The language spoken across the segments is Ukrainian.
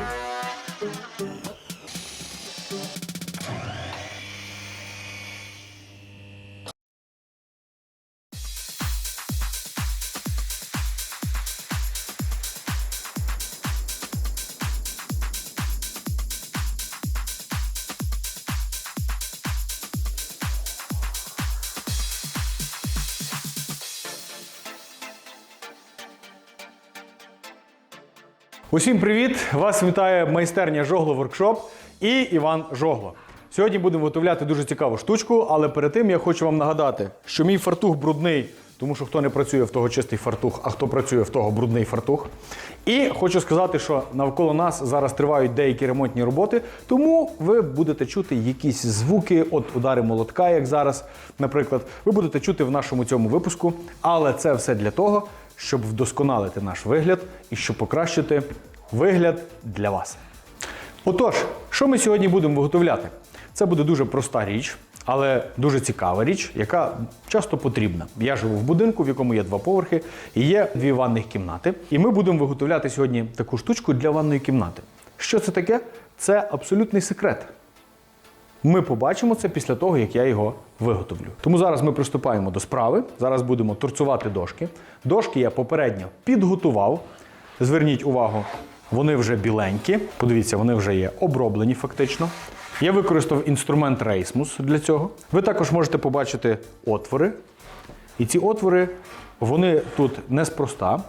Bye. Усім привіт! Вас вітає майстерня Жогло Воркшоп і Іван Жогло. Сьогодні будемо виготовляти дуже цікаву штучку, але перед тим я хочу вам нагадати, що мій фартух брудний, тому що хто не працює в того чистий фартух, а хто працює в того брудний фартух. І хочу сказати, що навколо нас зараз тривають деякі ремонтні роботи, тому ви будете чути якісь звуки, от удари молотка, як зараз, наприклад, ви будете чути в нашому цьому випуску. Але це все для того, щоб вдосконалити наш вигляд і щоб покращити вигляд для вас. Отож, що ми сьогодні будемо виготовляти? Це буде дуже проста річ, але дуже цікава річ, яка часто потрібна. Я живу в будинку, в якому є два поверхи, і є дві ванних кімнати. І ми будемо виготовляти сьогодні таку штучку для ванної кімнати. Що це таке? Це абсолютний секрет. Ми побачимо це після того, як я його виготовлю. Тому зараз ми приступаємо до справи. Зараз будемо торцювати дошки. Дошки я попередньо підготував. Зверніть увагу, вони вже біленькі. Подивіться, вони вже є оброблені фактично. Я використав інструмент Рейсмус для цього. Ви також можете побачити отвори. І ці отвори, вони тут неспроста,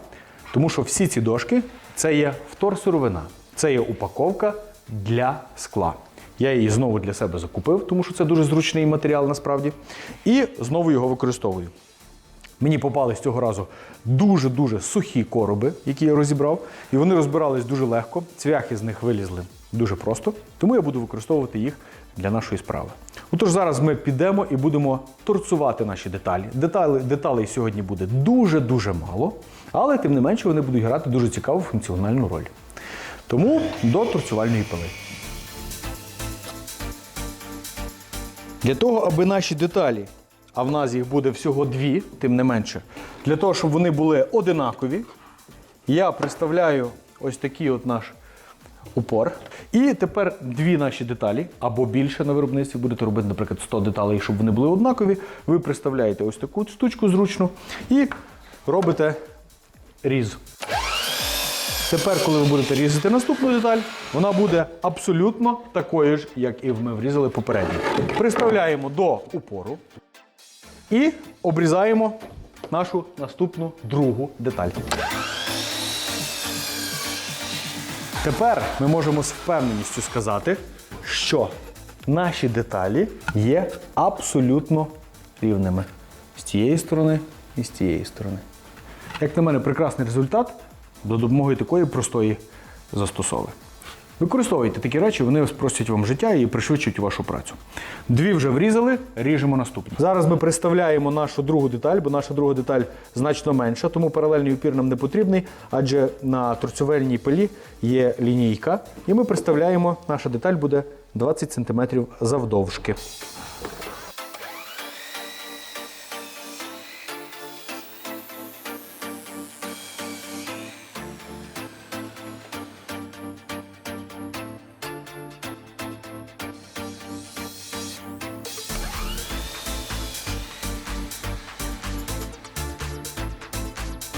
тому що всі ці дошки це є вторсировина, це є упаковка для скла. Я її знову для себе закупив, тому що це дуже зручний матеріал насправді. І знову його використовую. Мені попались цього разу дуже-дуже сухі короби, які я розібрав, і вони розбирались дуже легко. Цвяхи з них вилізли дуже просто, тому я буду використовувати їх для нашої справи. Отож, зараз ми підемо і будемо торцувати наші деталі. Деталі деталей сьогодні буде дуже-дуже мало, але тим не менше вони будуть грати дуже цікаву функціональну роль. Тому до торцювальної пили. Для того, аби наші деталі, а в нас їх буде всього дві, тим не менше, для того, щоб вони були одинакові, я представляю ось такий от наш упор. І тепер дві наші деталі, або більше на виробництві, будете робити, наприклад, 100 деталей, щоб вони були однакові. Ви представляєте ось таку штучку зручну і робите різ. Тепер, коли ви будете різати наступну деталь, вона буде абсолютно такою ж, як і ми врізали попередньо. Приставляємо до упору і обрізаємо нашу наступну другу деталь. Тепер ми можемо з впевненістю сказати, що наші деталі є абсолютно рівними з тієї сторони і з тієї сторони. Як на мене, прекрасний результат до допомоги такої простої застосови. Використовуйте такі речі, вони спростять вам життя і пришвидшують вашу працю. Дві вже врізали, ріжемо наступну. Зараз ми представляємо нашу другу деталь, бо наша друга деталь значно менша, тому паралельний упір нам не потрібний, адже на торцювальній пилі є лінійка, і ми представляємо, наша деталь буде 20 см завдовжки.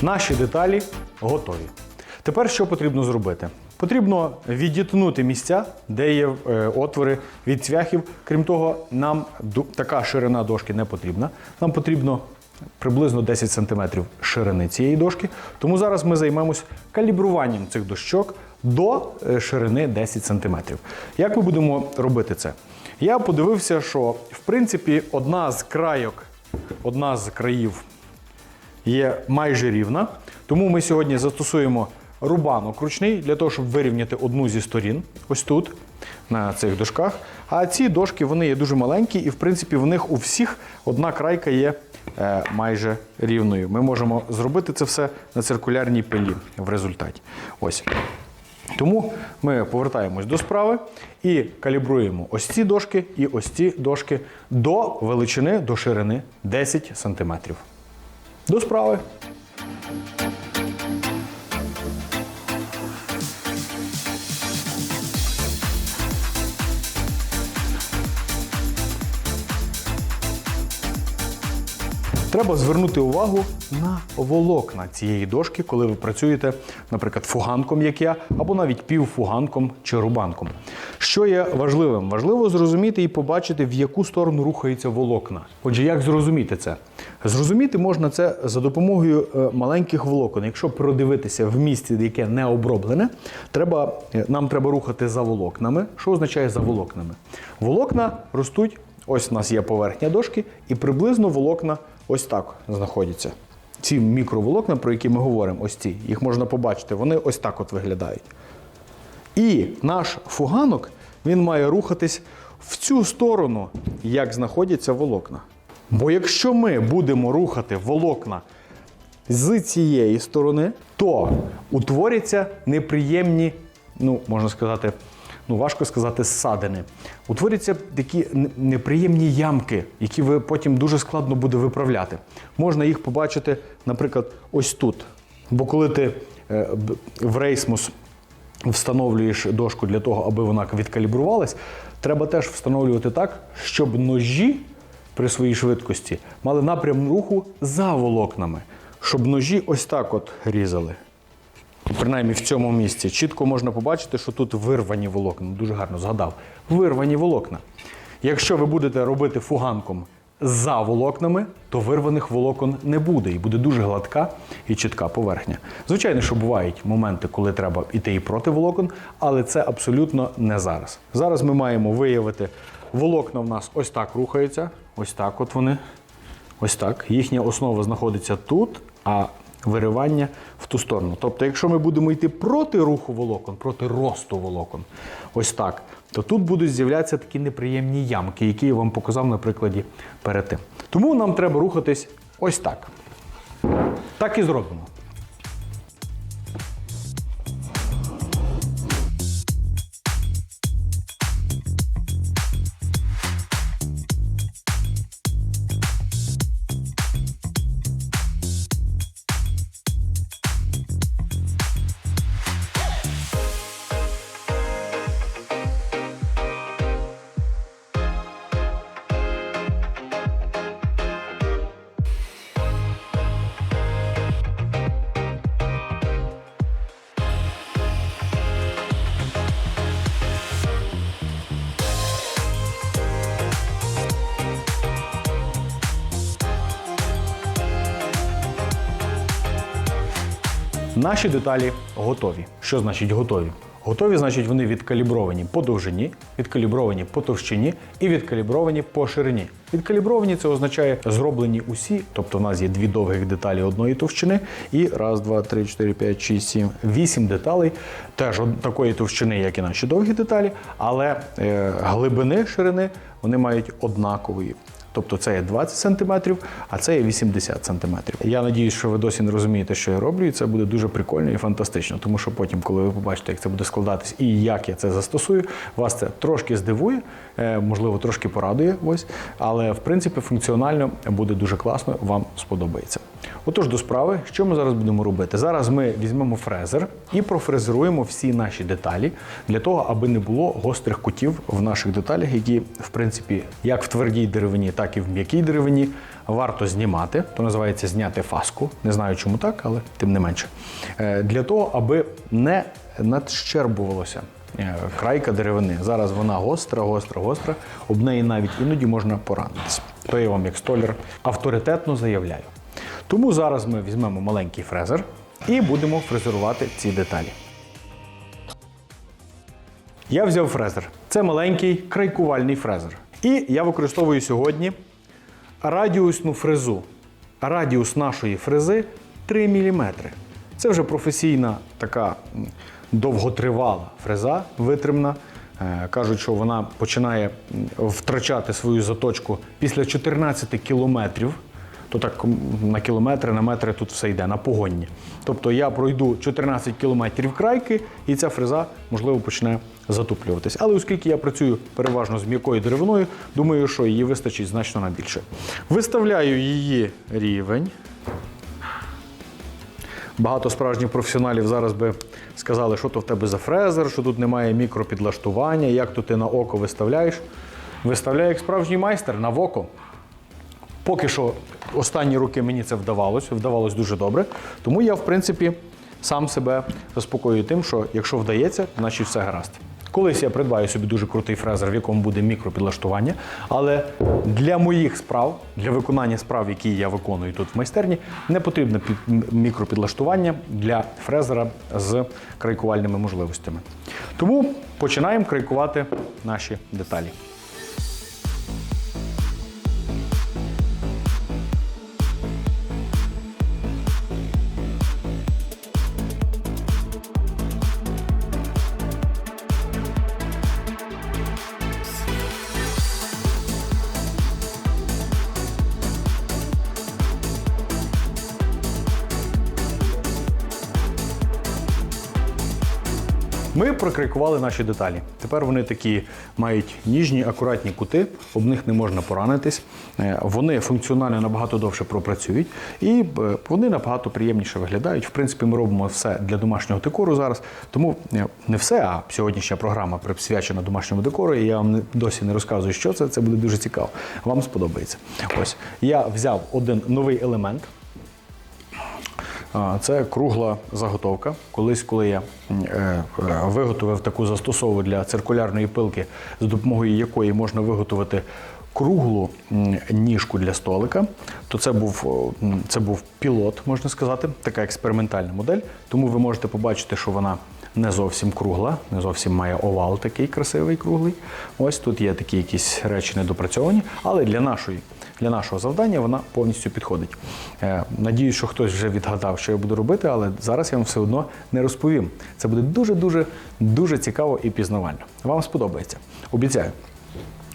Наші деталі готові. Тепер що потрібно зробити? Потрібно відітнути місця, де є е, отвори від цвяхів. Крім того, нам така ширина дошки не потрібна. Нам потрібно приблизно 10 см ширини цієї дошки. Тому зараз ми займемось калібруванням цих дощок до е, ширини 10 см. Як ми будемо робити це? Я подивився, що в принципі одна з крайок, одна з країв є майже рівна. Тому ми сьогодні застосуємо рубанок ручний для того, щоб вирівняти одну зі сторін, ось тут, на цих дошках. А ці дошки вони є дуже маленькі, і в принципі в них у всіх одна крайка є е, майже рівною. Ми можемо зробити це все на циркулярній пилі в результаті. Ось. Тому ми повертаємось до справи і калібруємо ось ці дошки і ось ці дошки до величини, до ширини 10 см. До справи! Треба звернути увагу на волокна цієї дошки, коли ви працюєте, наприклад, фуганком, як я, або навіть півфуганком чи рубанком. Що є важливим? Важливо зрозуміти і побачити, в яку сторону рухаються волокна. Отже, як зрозуміти це? Зрозуміти можна це за допомогою е, маленьких волокон. Якщо продивитися в місці, яке не оброблене, треба, е, нам треба рухати за волокнами. Що означає за волокнами? Волокна ростуть. Ось у нас є поверхня дошки, і приблизно волокна ось так знаходяться. Ці мікроволокна, про які ми говоримо, ось ці, їх можна побачити, вони ось так от виглядають. І наш фуганок він має рухатись в цю сторону, як знаходяться волокна. Бо якщо ми будемо рухати волокна з цієї сторони, то утворяться неприємні, ну, можна сказати, ну важко сказати, ссадини. Утворяться такі неприємні ямки, які ви потім дуже складно буде виправляти. Можна їх побачити, наприклад, ось тут. Бо коли ти е, в рейсмус встановлюєш дошку для того, аби вона відкалібрувалась, треба теж встановлювати так, щоб ножі при своїй швидкості мали напрям руху за волокнами, щоб ножі ось так от різали. Принаймні в цьому місці чітко можна побачити, що тут вирвані волокна. Дуже гарно згадав. Вирвані волокна. Якщо ви будете робити фуганком за волокнами, то вирваних волокон не буде і буде дуже гладка і чітка поверхня. Звичайно, що бувають моменти, коли треба йти і проти волокон, але це абсолютно не зараз. Зараз ми маємо виявити, волокна в нас ось так рухаються, ось так от вони. Ось так. Їхня основа знаходиться тут, а виривання в ту сторону. Тобто, якщо ми будемо йти проти руху волокон, проти росту волокон, ось так, то тут будуть з'являтися такі неприємні ямки, які я вам показав на прикладі перед тим. Тому нам треба рухатись ось так. Так і зробимо. Наші деталі готові. Що значить готові? Готові, значить, вони відкалібровані по довжині, відкалібровані по товщині і відкалібровані по ширині. Відкалібровані це означає зроблені усі, тобто в нас є дві довгих деталі одної товщини, і раз, два, три, чотири, п'ять, шість, сім, вісім деталей, теж такої товщини, як і наші довгі деталі, але е, глибини ширини вони мають однакової. Тобто це є 20 см, а це є 80 см. Я надіюсь, що ви досі не розумієте, що я роблю, і це буде дуже прикольно і фантастично. Тому що потім, коли ви побачите, як це буде складатись і як я це застосую, вас це трошки здивує, е, можливо, трошки порадує. Ось, але в принципі функціонально буде дуже класно, вам сподобається. Отож, до справи, що ми зараз будемо робити? Зараз ми візьмемо фрезер і профрезеруємо всі наші деталі для того, аби не було гострих кутів в наших деталях, які, в принципі, як в твердій деревині, так і в м'якій деревині варто знімати. То називається зняти фаску. Не знаю, чому так, але тим не менше. Е, Для того, аби не надщербувалося. е, Крайка деревини. Зараз вона гостра, гостра, гостра. Об неї навіть іноді можна поранитися. То я вам, як столяр, авторитетно заявляю. Тому зараз ми візьмемо маленький фрезер і будемо фрезерувати ці деталі. Я взяв фрезер. Це маленький крайкувальний фрезер. І я використовую сьогодні радіусну фрезу. Радіус нашої фрези 3 мм. Це вже професійна така довготривала фреза, витримна. Е, Кажуть, що вона починає втрачати свою заточку після 14 кілометрів. То так на кілометри, на метри тут все йде, на погонні. Тобто я пройду 14 кілометрів крайки, і ця фреза, можливо, почне затуплюватись. Але оскільки я працюю переважно з м'якою деревиною, думаю, що її вистачить значно на більше. Виставляю її рівень. Багато справжніх професіоналів зараз би сказали, що то в тебе за фрезер, що тут немає мікропідлаштування, як то ти на око виставляєш. Виставляю як справжній майстер на око. Поки що останні роки мені це вдавалося, вдавалося дуже добре. Тому я, в принципі, сам себе заспокоюю тим, що якщо вдається, значить все гаразд. Колись я придбаю собі дуже крутий фрезер, в якому буде мікропідлаштування. Але для моїх справ, для виконання справ, які я виконую тут в майстерні, не потрібно під- мікропідлаштування для фрезера з крайкувальними можливостями. Тому починаємо крайкувати наші деталі. Ми прокрайкували наші деталі. Тепер вони такі мають ніжні, акуратні кути, об них не можна поранитись. Е, Вони функціонально набагато довше пропрацюють і е, вони набагато приємніше виглядають. В принципі, ми робимо все для домашнього декору зараз. Тому е, не все, а сьогоднішня програма присвячена домашньому декору. І я вам досі не розказую, що це. Це буде дуже цікаво. Вам сподобається. Ось я взяв один новий елемент. Це кругла заготовка. Колись, коли я е, е, виготовив таку застосову для циркулярної пилки, з допомогою якої можна виготовити круглу ніжку для столика, то це був, це був пілот, можна сказати, така експериментальна модель. Тому ви можете побачити, що вона не зовсім кругла, не зовсім має овал такий красивий круглий. Ось тут є такі якісь речі недопрацьовані, але для нашої для нашого завдання вона повністю підходить. Е, Надіюсь, що хтось вже відгадав, що я буду робити, але зараз я вам все одно не розповім. Це буде дуже дуже цікаво і пізнавально. Вам сподобається. Обіцяю.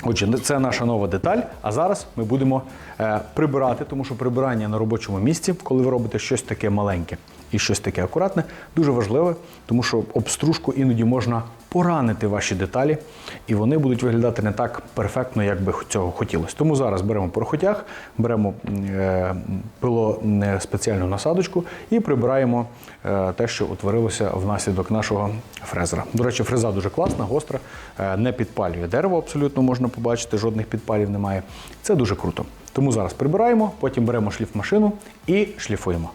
Отже, це наша нова деталь. А зараз ми будемо е, прибирати, тому що прибирання на робочому місці, коли ви робите щось таке маленьке і щось таке акуратне, дуже важливе, тому що об стружку іноді можна поранити ваші деталі, і вони будуть виглядати не так перфектно, як би цього хотілося. Тому зараз беремо порохотяг, беремо е, пило е, спеціальну насадочку і прибираємо е, те, що утворилося внаслідок нашого фрезера. До речі, фреза дуже класна, гостра, не підпалює дерево, абсолютно можна побачити, жодних підпалів немає. Це дуже круто. Тому зараз прибираємо, потім беремо шліфмашину і шліфуємо.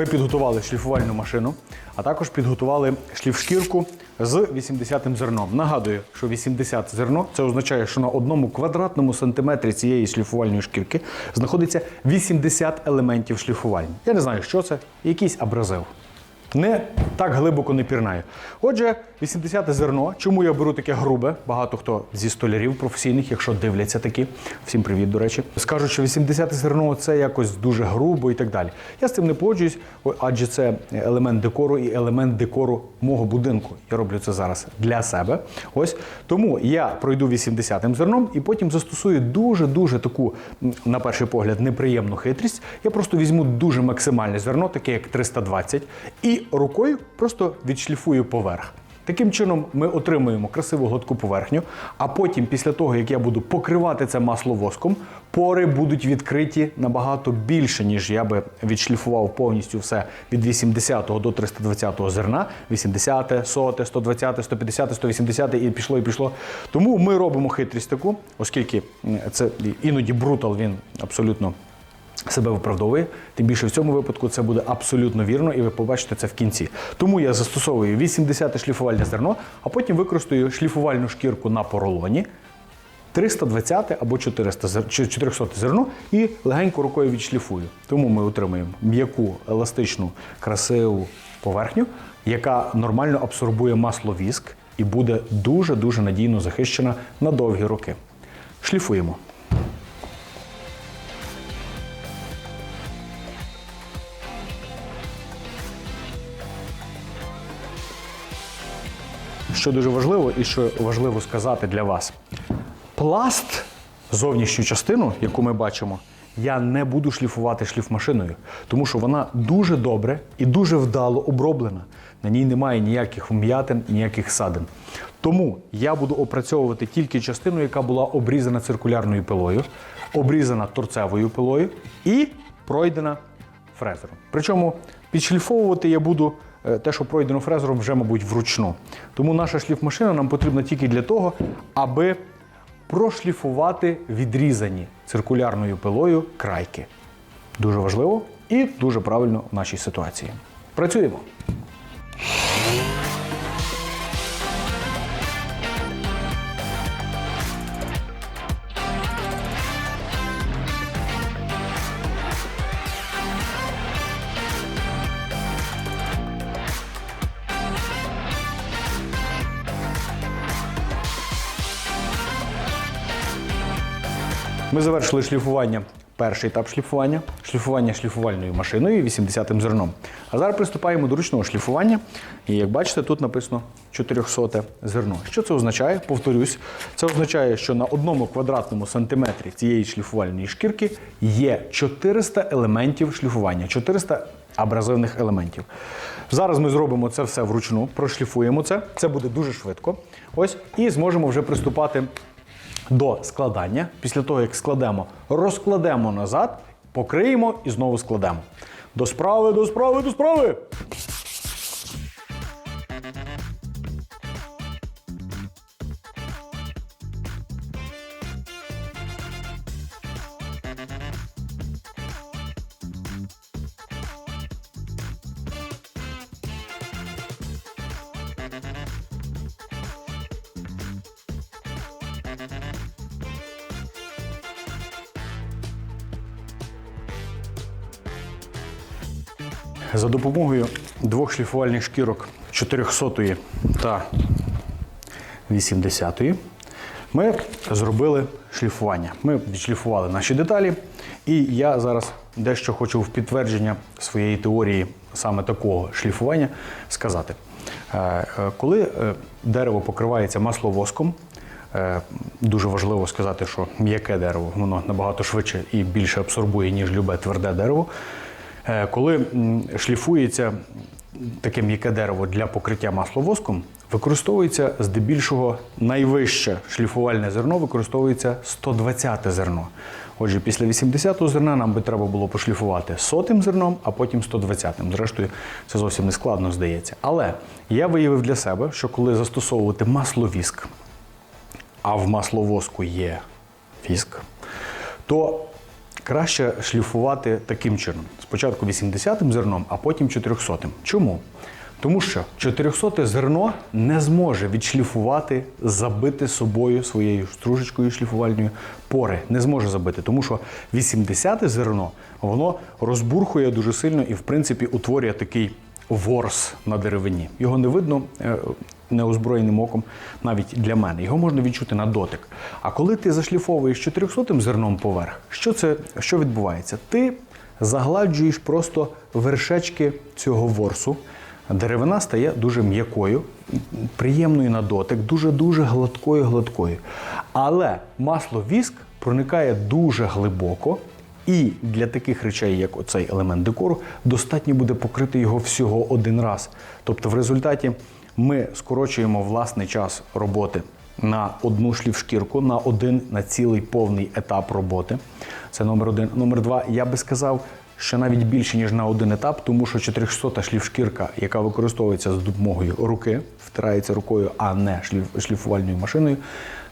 Ми підготували шліфувальну машину, а також підготували шліфшкірку з 80-м зерном. Нагадую, що 80 зерно це означає, що на одному квадратному сантиметрі цієї шліфувальної шкірки знаходиться 80 елементів шліфування. Я не знаю, що це, якийсь абразив. Не так глибоко не пірнаю. Отже, 80-те зерно. Чому я беру таке грубе? Багато хто зі столярів професійних, якщо дивляться такі. Всім привіт, до речі. Скажуть, що 80-те зерно це якось дуже грубо і так далі. Я з цим не погоджуюсь, адже це елемент декору і елемент декору мого будинку. Я роблю це зараз для себе. Ось тому я пройду 80 зерном і потім застосую дуже-дуже таку, на перший погляд, неприємну хитрість. Я просто візьму дуже максимальне зерно, таке як 320, і рукою просто відшліфую поверх. Таким чином ми отримуємо красиву гладку поверхню, а потім, після того, як я буду покривати це масло воском, пори будуть відкриті набагато більше, ніж я би відшліфував повністю все від 80 до 320 зерна, 80, 100, 120, 150, 180 і пішло, і пішло. Тому ми робимо хитрість таку, оскільки це іноді брутал, він абсолютно себе виправдовує. Тим більше в цьому випадку це буде абсолютно вірно, і ви побачите це в кінці. Тому я застосовую 80 шліфувальне зерно, а потім використаю шліфувальну шкірку на поролоні. 320 або 400 зер- 400 зерно і легенько рукою відшліфую. Тому ми отримуємо м'яку, еластичну, красиву поверхню, яка нормально абсорбує масло віск і буде дуже-дуже надійно захищена на довгі роки. Шліфуємо. Що дуже важливо і що важливо сказати для вас. Пласт зовнішню частину, яку ми бачимо, я не буду шліфувати шліфмашиною, тому що вона дуже добре і дуже вдало оброблена. На ній немає ніяких вм'ятин, ніяких садин. Тому я буду опрацьовувати тільки частину, яка була обрізана циркулярною пилою, обрізана торцевою пилою і пройдена фрезером. Причому підшліфовувати я буду те, що пройдено фрезером, вже, мабуть, вручну. Тому наша шліфмашина нам потрібна тільки для того, аби прошліфувати відрізані циркулярною пилою крайки. Дуже важливо і дуже правильно в нашій ситуації. Працюємо. Ми завершили шліфування. Перший етап шліфування шліфування шліфувальною машиною 80-м зерном. А зараз приступаємо до ручного шліфування. І як бачите, тут написано 400 зерно. Що це означає? Повторюсь, це означає, що на одному квадратному сантиметрі цієї шліфувальної шкірки є 400 елементів шліфування, 400 абразивних елементів. Зараз ми зробимо це все вручну, прошліфуємо це. Це буде дуже швидко. Ось, і зможемо вже приступати до складання. Після того, як складемо, розкладемо назад, покриємо і знову складемо. До справи, до справи, до справи! Допомогою двох шліфувальних шкірок 400 та 80 ми зробили шліфування. Ми відшліфували наші деталі, і я зараз дещо хочу в підтвердження своєї теорії саме такого шліфування сказати. Е, е, Коли е, дерево покривається масловоском, Дуже важливо сказати, що м'яке дерево воно набагато швидше і більше абсорбує, ніж любе тверде дерево. Е, Коли шліфується таке м'яке дерево для покриття масловоском, використовується здебільшого найвище шліфувальне зерно, використовується 120 зерно. Отже, після 80-го зерна нам би треба було пошліфувати сотим зерном, а потім 120-м. Зрештою, це зовсім не складно здається. Але я виявив для себе, що коли застосовувати масловіск, а в масловоску є віск, то краще шліфувати таким чином. Спочатку 80-м зерном, а потім 400-м. Чому? Тому що 400 зерно не зможе відшліфувати, забити собою своєю стружечкою шліфувальною пори. Не зможе забити, тому що 80 зерно воно розбурхує дуже сильно і, в принципі, утворює такий ворс на деревині. Його не видно е, неозброєним оком навіть для мене. Його можна відчути на дотик. А коли ти зашліфовуєш 400 зерном поверх, що це що відбувається? Ти загладжуєш просто вершечки цього ворсу. Деревина стає дуже м'якою, приємною на дотик, дуже-дуже гладкою гладкою. Але масло віск проникає дуже глибоко, і для таких речей, як оцей елемент декору, достатньо буде покрити його всього один раз. Тобто, в результаті ми скорочуємо власний час роботи на одну шліфшкірку, на один на цілий повний етап роботи. Це номер один. Номер два, я би сказав, що навіть більше ніж на один етап, тому що 400 шліфшкірка, яка використовується за допомогою руки, втирається рукою, а не шліф, шліфувальною машиною,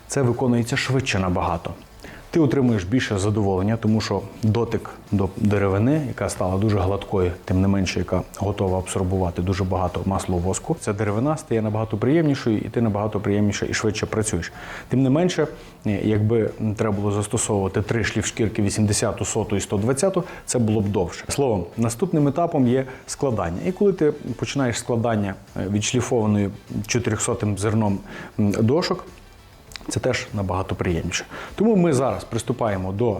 це виконується швидше набагато. Ти отримуєш більше задоволення, тому що дотик до деревини, яка стала дуже гладкою, тим не менше, яка готова абсорбувати дуже багато масло воску. Ця деревина стає набагато приємнішою, і ти набагато приємніше і швидше працюєш. Тим не менше, е, якби треба було застосовувати три шліфшкірки 80, 100 і 120, це було б довше. Словом, наступним етапом є складання. І коли ти починаєш складання е, відшліфованою 400 зерном дошок. Це теж набагато приємніше. Тому ми зараз приступаємо до е,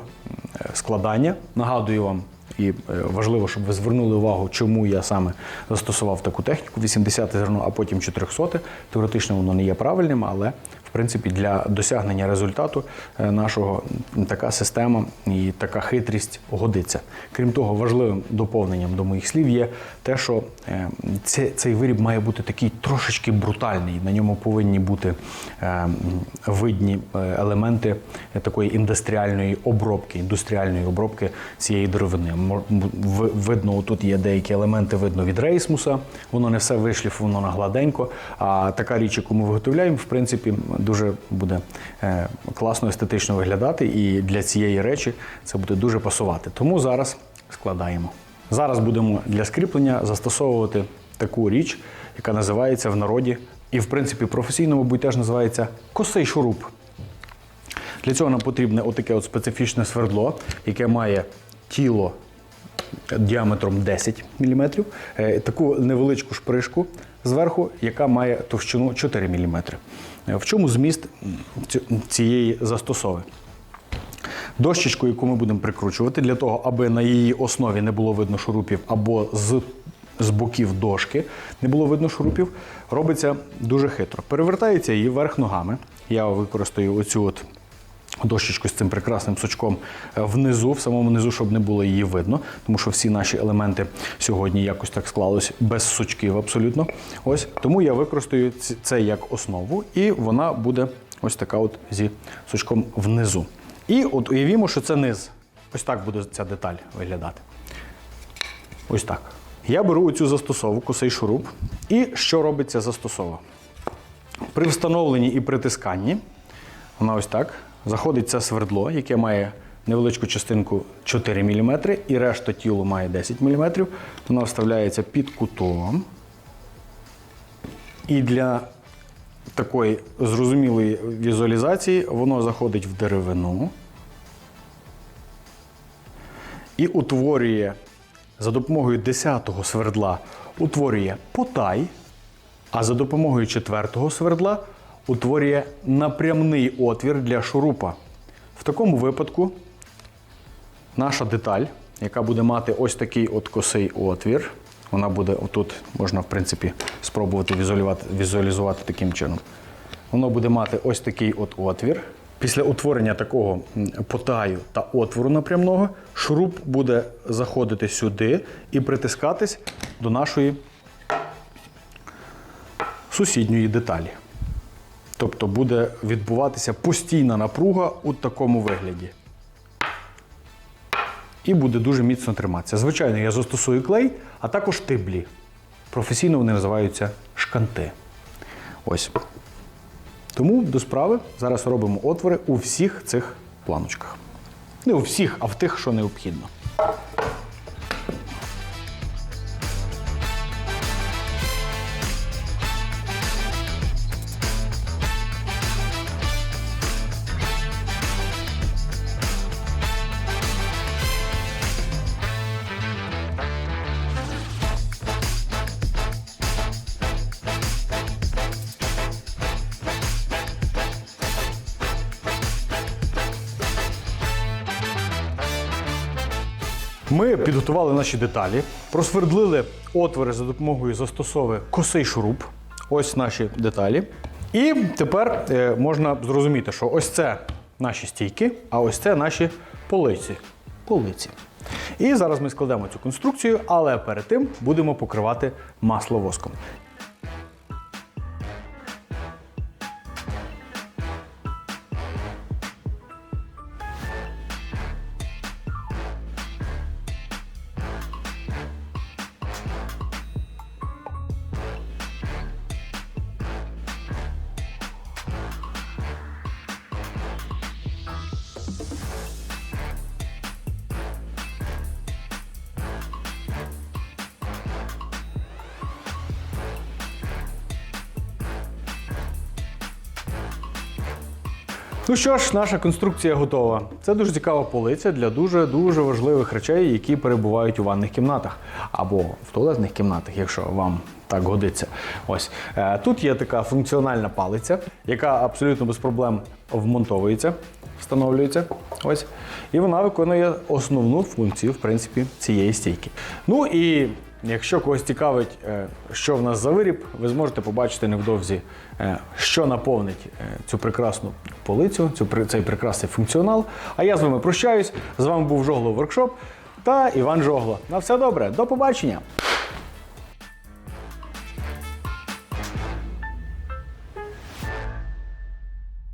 складання. Нагадую вам, і е, важливо, щоб ви звернули увагу, чому я саме застосував таку техніку 80 зерно, а потім 400. Теоретично воно не є правильним, але принципі для досягнення результату е, нашого така система і така хитрість годиться. Крім того, важливим доповненням до моїх слів є те, що е, це, цей виріб має бути такий трошечки брутальний. На ньому повинні бути е, видні елементи такої індустріальної обробки, індустріальної обробки цієї деревини. Видно, тут є деякі елементи, видно від рейсмуса. Воно не все вишліфовано гладенько. А така річ, яку ми виготовляємо, в принципі, дуже буде е, класно естетично виглядати, і для цієї речі це буде дуже пасувати. Тому зараз складаємо. Зараз будемо для скріплення застосовувати таку річ, яка називається в народі, і в принципі професійно, мабуть, теж називається косий шуруп. Для цього нам потрібне отаке от специфічне свердло, яке має тіло діаметром 10 мм, таку невеличку шпришку зверху, яка має товщину 4 мм. В чому зміст цієї застосови? Дощечку, яку ми будемо прикручувати, для того, аби на її основі не було видно шурупів, або з, з боків дошки не було видно шурупів, робиться дуже хитро. Перевертається її вверх ногами. Я використаю оцю от дощечку з цим прекрасним сучком е, внизу, в самому низу, щоб не було її видно, тому що всі наші елементи сьогодні якось так склалось без сучків абсолютно. Ось тому я використаю це як основу, і вона буде ось така от зі сучком внизу. І от уявімо, що це низ. Ось так буде ця деталь виглядати. Ось так. Я беру цю застосовку, цей шуруп. І що робить ця застосова? При встановленні і притисканні, вона ось так, заходить це свердло, яке має невеличку частинку 4 мм, і решта тілу має 10 мм. Вона вставляється під кутом. І для такої зрозумілої візуалізації воно заходить в деревину і утворює за допомогою 10-го свердла утворює потай, а за допомогою 4-го свердла утворює напрямний отвір для шурупа. В такому випадку наша деталь, яка буде мати ось такий от косий отвір, вона буде отут, можна в принципі спробувати візуалізувати, таким чином. Воно буде мати ось такий от отвір. Після утворення такого потаю та отвору напрямного шуруп буде заходити сюди і притискатись до нашої сусідньої деталі. Тобто буде відбуватися постійна напруга у такому вигляді. І буде дуже міцно триматися. Звичайно, я застосую клей, а також тиблі. Професійно вони називаються шканти. Ось. Тому до справи зараз робимо отвори у всіх цих планочках. Не у всіх, а в тих, що необхідно. Підготували наші деталі, просвердлили отвори за допомогою застосови косий шуруп. Ось наші деталі. І тепер е, можна зрозуміти, що ось це наші стійки, а ось це наші полиці. полиці. І зараз ми складемо цю конструкцію, але перед тим будемо покривати масло воском. Ну що ж, наша конструкція готова. Це дуже цікава полиця для дуже дуже важливих речей, які перебувають у ванних кімнатах або в туалетних кімнатах, якщо вам Так годиться. Ось Е, тут є така функціональна палиця, яка абсолютно без проблем вмонтовується, встановлюється. Ось. І вона виконує основну функцію, в принципі, цієї стійки. Ну і якщо когось цікавить, е, що в нас за виріб, ви зможете побачити невдовзі, е, що наповнить е, цю прекрасну полицю, цю, цей прекрасний функціонал. А я з вами прощаюсь. З вами був Жогло Воркшоп та Іван Жогло. На все добре, до побачення!